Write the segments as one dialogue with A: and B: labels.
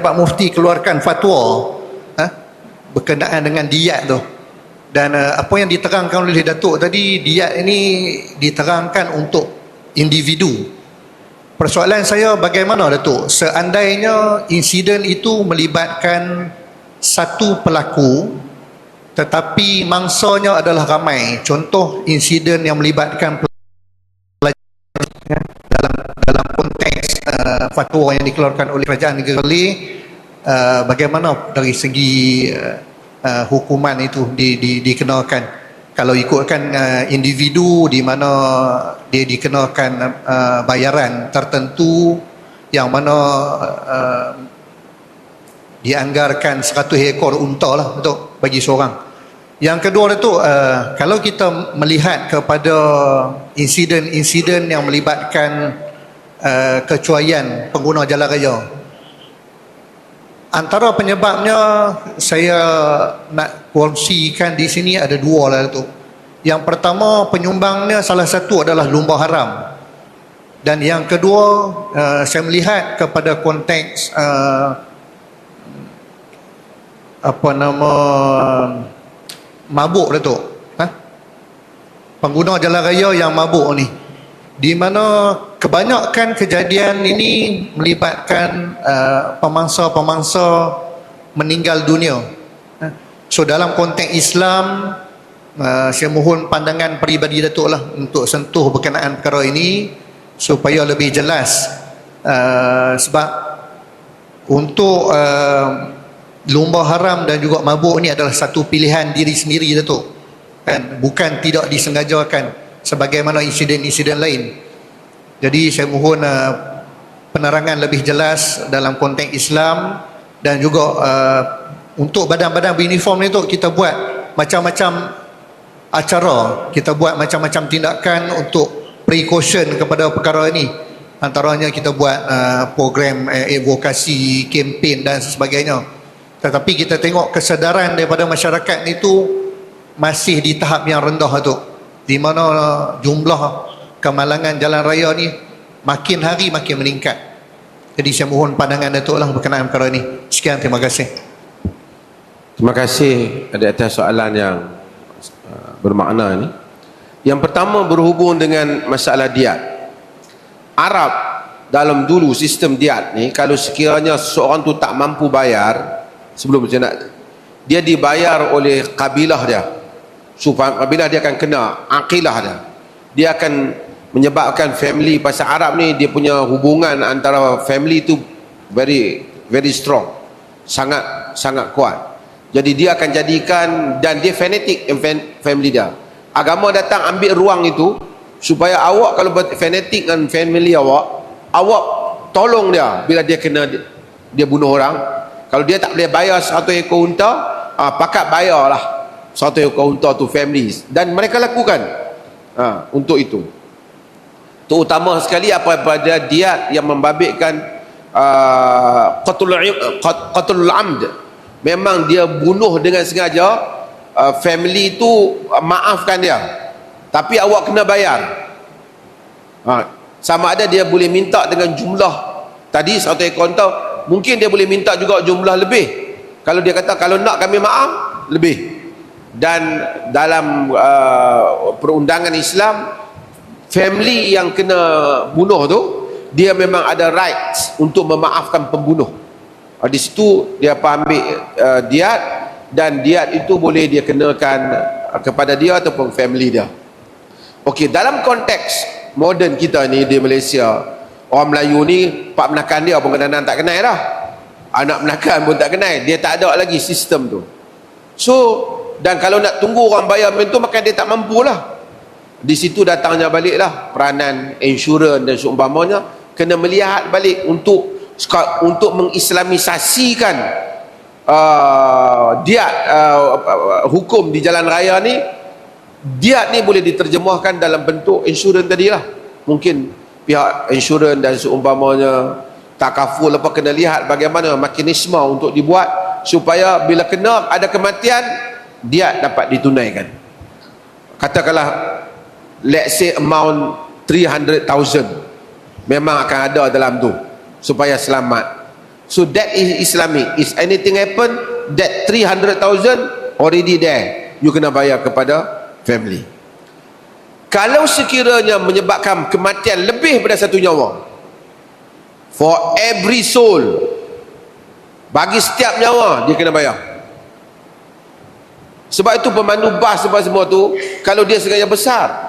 A: Pak Mufti keluarkan fatwa ha, berkenaan dengan diat tu. Dan uh, apa yang diterangkan oleh Datuk tadi, diat ini diterangkan untuk individu. Persoalan saya bagaimana Datuk? Seandainya insiden itu melibatkan satu pelaku tetapi mangsanya adalah ramai. Contoh insiden yang melibatkan pelajar dalam dalam konteks fatwa yang dikeluarkan oleh kerajaan negara Malay uh, bagaimana dari segi uh, uh, hukuman itu di, di, dikenakan? Kalau ikutkan uh, individu di mana dia dikenakan uh, bayaran tertentu yang mana uh, dianggarkan 100 ekor unta lah untuk bagi seorang. Yang kedua itu uh, kalau kita melihat kepada insiden-insiden yang melibatkan uh, kecuaian pengguna jalan raya. Antara penyebabnya saya nak kongsikan di sini ada dua lah itu. Yang pertama penyumbangnya salah satu adalah lumba haram. Dan yang kedua uh, saya melihat kepada konteks uh, apa nama mabuk Datuk. Ha? Pengguna jalan raya yang mabuk ni. Di mana kebanyakan kejadian ini melibatkan uh, pemangsa-pemangsa meninggal dunia. So dalam konteks Islam, uh, saya mohon pandangan peribadi Datuk lah untuk sentuh berkenaan perkara ini supaya lebih jelas. Uh, sebab untuk uh, lumba haram dan juga mabuk ni adalah satu pilihan diri sendiri Datuk kan bukan tidak disengajakan sebagaimana insiden-insiden lain jadi saya mohon uh, penerangan lebih jelas dalam konteks Islam dan juga uh, untuk badan-badan beruniform ni tu kita buat macam-macam acara. Kita buat macam-macam tindakan untuk precaution kepada perkara ini antaranya kita buat uh, program uh, advokasi kempen dan sebagainya. Tetapi kita tengok kesedaran daripada masyarakat itu masih di tahap yang rendah tu. Di mana jumlah kemalangan jalan raya ni makin hari makin meningkat. Jadi saya mohon pandangan Datuk lah berkenaan perkara ini. Sekian, terima kasih.
B: Terima kasih ada atas soalan yang uh, bermakna ini. Yang pertama berhubung dengan masalah diat. Arab dalam dulu sistem diat ni kalau sekiranya seorang tu tak mampu bayar sebelum saya nak dia dibayar oleh kabilah dia supaya kabilah dia akan kena akilah dia dia akan menyebabkan family pasal Arab ni dia punya hubungan antara family tu very very strong. Sangat sangat kuat. Jadi dia akan jadikan dan dia fanatik family dia. Agama datang ambil ruang itu supaya awak kalau fanatik dengan family awak awak tolong dia bila dia kena dia bunuh orang. Kalau dia tak boleh bayar 100 ekor unta uh, pakat bayarlah 100 ekor unta tu families dan mereka lakukan uh, untuk itu terutama sekali apabila diat yang membabitkan uh, qatul qatul amd. Memang dia bunuh dengan sengaja uh, family itu uh, maafkan dia. Tapi awak kena bayar. Uh, sama ada dia boleh minta dengan jumlah. Tadi 100 ekor unta mungkin dia boleh minta juga jumlah lebih. Kalau dia kata kalau nak kami maaf lebih. Dan dalam uh, perundangan Islam family yang kena bunuh tu dia memang ada rights untuk memaafkan pembunuh. Uh, di situ dia ambil uh, diat dan diat itu boleh dia kenakan uh, kepada dia ataupun family dia. Okey, dalam konteks moden kita ni di Malaysia orang Melayu ni pak menakan dia pun kadang-kadang tak kenal dah anak menakan pun tak kenal. Dia tak ada lagi sistem tu. So dan kalau nak tunggu orang bayar macam tu maka dia tak mampu lah di situ datangnya balik lah peranan insurans dan seumpamanya kena melihat balik untuk untuk mengislamisasikan uh, diat uh, hukum di jalan raya ni diat ni boleh diterjemahkan dalam bentuk insurans tadi lah mungkin pihak insurans dan seumpamanya takaful apa kena lihat bagaimana mekanisme untuk dibuat supaya bila kena ada kematian dia dapat ditunaikan. Katakanlah let's say amount 300,000 memang akan ada dalam tu supaya selamat So that is Islamic. If anything happen, that 300,000 already there. You kena bayar kepada family. Kalau sekiranya menyebabkan kematian lebih daripada satu nyawa, for every soul, bagi setiap nyawa, dia kena bayar. Sebab itu pemandu bas sebab semua tu, kalau dia sengaja besar.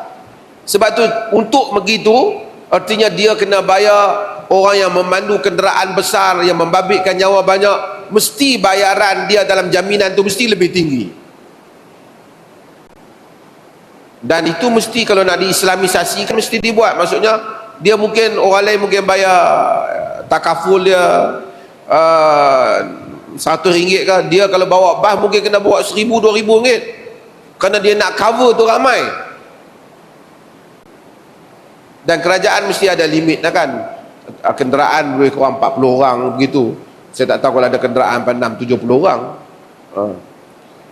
B: Sebab tu untuk begitu, artinya dia kena bayar orang yang memandu kenderaan besar yang membabitkan nyawa banyak mesti bayaran dia dalam jaminan tu mesti lebih tinggi. Dan itu mesti kalau nak diislamisasi kan mesti dibuat. Maksudnya dia mungkin orang lain mungkin bayar eh, takaful dia uh, satu ringgit ke dia kalau bawa bas mungkin kena bawa seribu dua ribu ringgit. Kerana dia nak cover tu ramai dan kerajaan mesti ada limit lah kan. Ah, kenderaan boleh kurang 40 orang begitu. Saya tak tahu kalau ada kenderaan 6 70 orang. Ah.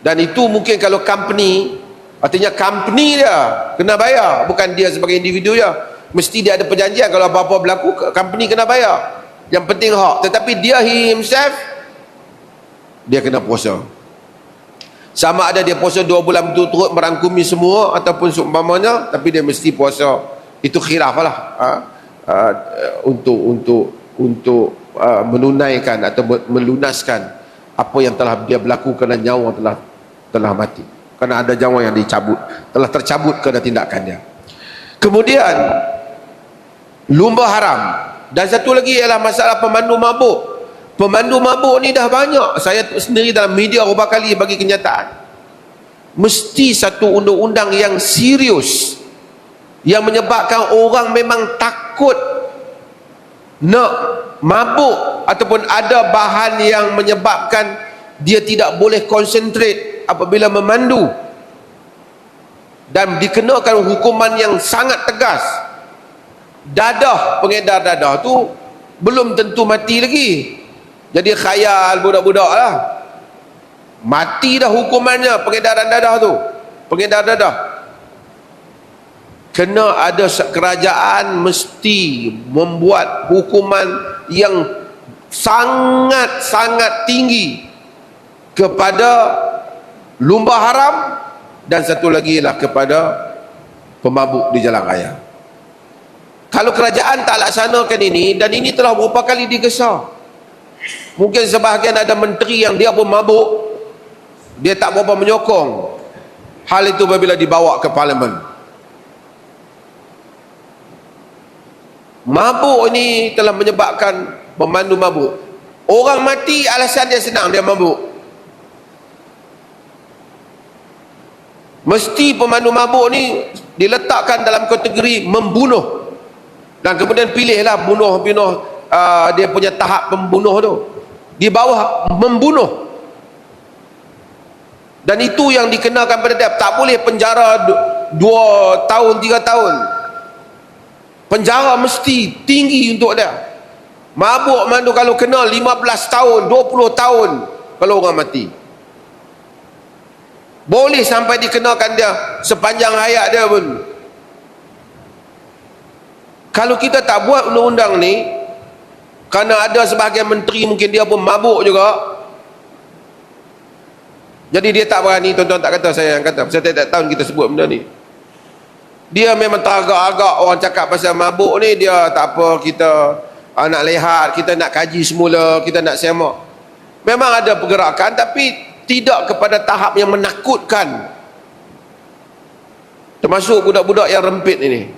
B: dan itu mungkin kalau company artinya company dia kena bayar bukan dia sebagai individu dia. Mesti dia ada perjanjian kalau apa-apa berlaku company kena bayar. Yang penting hak. Tetapi dia himself dia kena puasa. Sama ada dia puasa dua bulan berturut-turut merangkumi semua ataupun seumpamanya tapi dia mesti puasa itu khilaf lah. Ha? uh, untuk untuk untuk uh, menunaikan atau melunaskan apa yang telah dia berlaku kerana nyawa telah telah mati. Kerana ada nyawa yang dicabut telah tercabut kerana tindakannya. Kemudian lumba haram. Dan satu lagi ialah masalah pemandu mabuk. Pemandu mabuk ni dah banyak. Saya sendiri dalam media beberapa kali bagi kenyataan. Mesti satu undang-undang yang serius yang menyebabkan orang memang takut nak mabuk ataupun ada bahan yang menyebabkan dia tidak boleh konsentrate apabila memandu. Dan dikenakan hukuman yang sangat tegas. Dadah pengedar dadah tu belum tentu mati lagi. Jadi khayal budak-budak lah. Mati dah hukumannya pengedaran dadah tu. Pengedar dadah kena ada kerajaan mesti membuat hukuman yang sangat-sangat tinggi kepada lumba haram dan satu lagi ialah kepada pemabuk di jalan raya. Kalau kerajaan tak laksanakan ini dan ini telah beberapa kali digesa mungkin sebahagian ada menteri yang dia pun mabuk dia tak berapa menyokong hal itu apabila dibawa ke parlimen Mabuk ini telah menyebabkan pemandu mabuk. Orang mati alasan dia senang dia mabuk. Mesti pemandu mabuk ni diletakkan dalam kategori membunuh. Dan kemudian pilihlah bunuh-bunuh uh, dia punya tahap pembunuh tu. Di bawah membunuh. Dan itu yang dikenakan pada dia. Tak boleh penjara 2 tahun, 3 tahun penjara mesti tinggi untuk dia. Mabuk mandu kalau kena 15 tahun 20 tahun kalau orang mati. Boleh sampai dikenakan dia sepanjang hayat dia pun. Kalau kita tak buat undang-undang ni kerana ada sebahagian menteri mungkin dia pun mabuk juga. Jadi dia tak berani tuan-tuan tak kata saya yang kata. Saya tak tahun kita sebut benda ni dia memang teragak-agak orang cakap pasal mabuk ni. Dia tak apa kita uh, nak lihat kita nak kaji semula kita nak semak. Memang ada pergerakan tapi tidak kepada tahap yang menakutkan. Termasuk budak-budak yang rempit ini.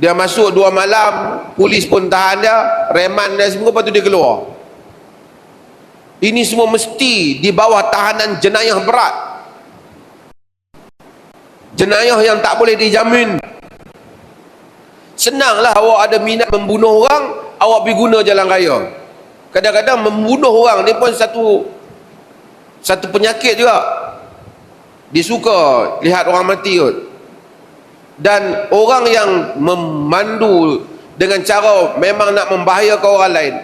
B: Dia masuk dua malam polis pun tahan dia reman dia semua lepas tu dia keluar. Ini semua mesti di bawah tahanan jenayah berat jenayah yang tak boleh dijamin. Senanglah awak ada minat membunuh orang awak pergi guna jalan raya. Kadang-kadang membunuh orang ni pun satu satu penyakit juga. Dia suka lihat orang mati kot. Dan orang yang memandu dengan cara memang nak membahayakan orang lain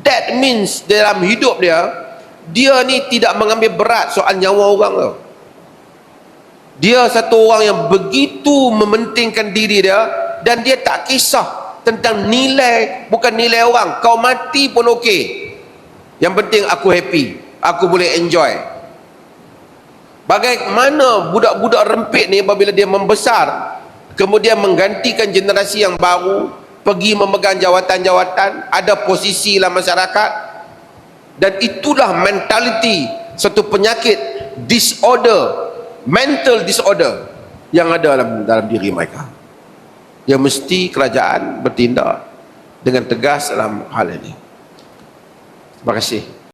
B: that means dalam hidup dia dia ni tidak mengambil berat soal nyawa orang tu dia satu orang yang begitu mementingkan diri dia dan dia tak kisah tentang nilai bukan nilai orang kau mati pun okey Yang penting aku happy. Aku boleh enjoy. Bagaimana budak-budak rempit ni apabila dia membesar, kemudian menggantikan generasi yang baru, pergi memegang jawatan-jawatan, ada posisi dalam masyarakat, dan itulah mentality satu penyakit disorder, mental disorder yang ada dalam, dalam diri mereka. Yang mesti kerajaan bertindak dengan tegas dalam hal ini. Terima kasih.